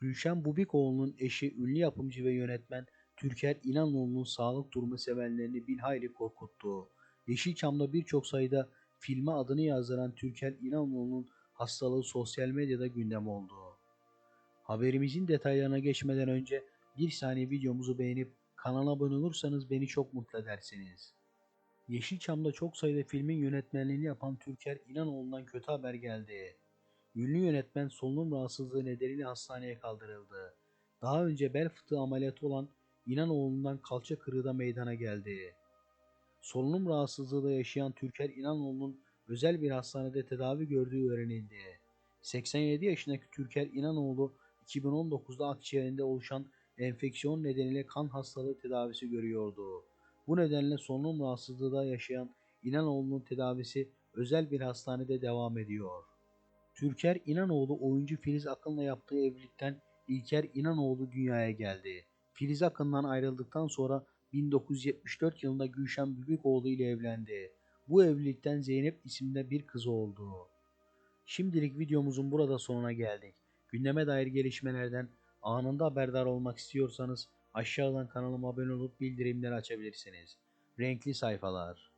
Gülşen Bubikoğlu'nun eşi ünlü yapımcı ve yönetmen Türker İnanoğlu'nun sağlık durumu sevenlerini bir hayli korkuttu. Yeşilçam'da birçok sayıda filme adını yazdıran Türker İnanoğlu'nun hastalığı sosyal medyada gündem oldu. Haberimizin detaylarına geçmeden önce bir saniye videomuzu beğenip kanala abone olursanız beni çok mutlu edersiniz. Yeşilçam'da çok sayıda filmin yönetmenliğini yapan Türker İnanoğlu'ndan kötü haber geldi. Ünlü yönetmen solunum rahatsızlığı nedeniyle hastaneye kaldırıldı. Daha önce bel fıtığı ameliyatı olan İnanoğlu'ndan kalça kırığı da meydana geldi. Solunum rahatsızlığı da yaşayan Türker İnanoğlu'nun özel bir hastanede tedavi gördüğü öğrenildi. 87 yaşındaki Türker İnanoğlu 2019'da akciğerinde oluşan enfeksiyon nedeniyle kan hastalığı tedavisi görüyordu. Bu nedenle solunum rahatsızlığı da yaşayan İnanoğlu'nun tedavisi özel bir hastanede devam ediyor. Türker İnanoğlu oyuncu Filiz Akın'la yaptığı evlilikten İlker İnanoğlu dünyaya geldi. Filiz Akın'dan ayrıldıktan sonra 1974 yılında Gülşen Bubikoğlu ile evlendi. Bu evlilikten Zeynep isimli bir kızı oldu. Şimdilik videomuzun burada sonuna geldik. Gündeme dair gelişmelerden anında haberdar olmak istiyorsanız aşağıdan kanalıma abone olup bildirimleri açabilirsiniz. Renkli sayfalar.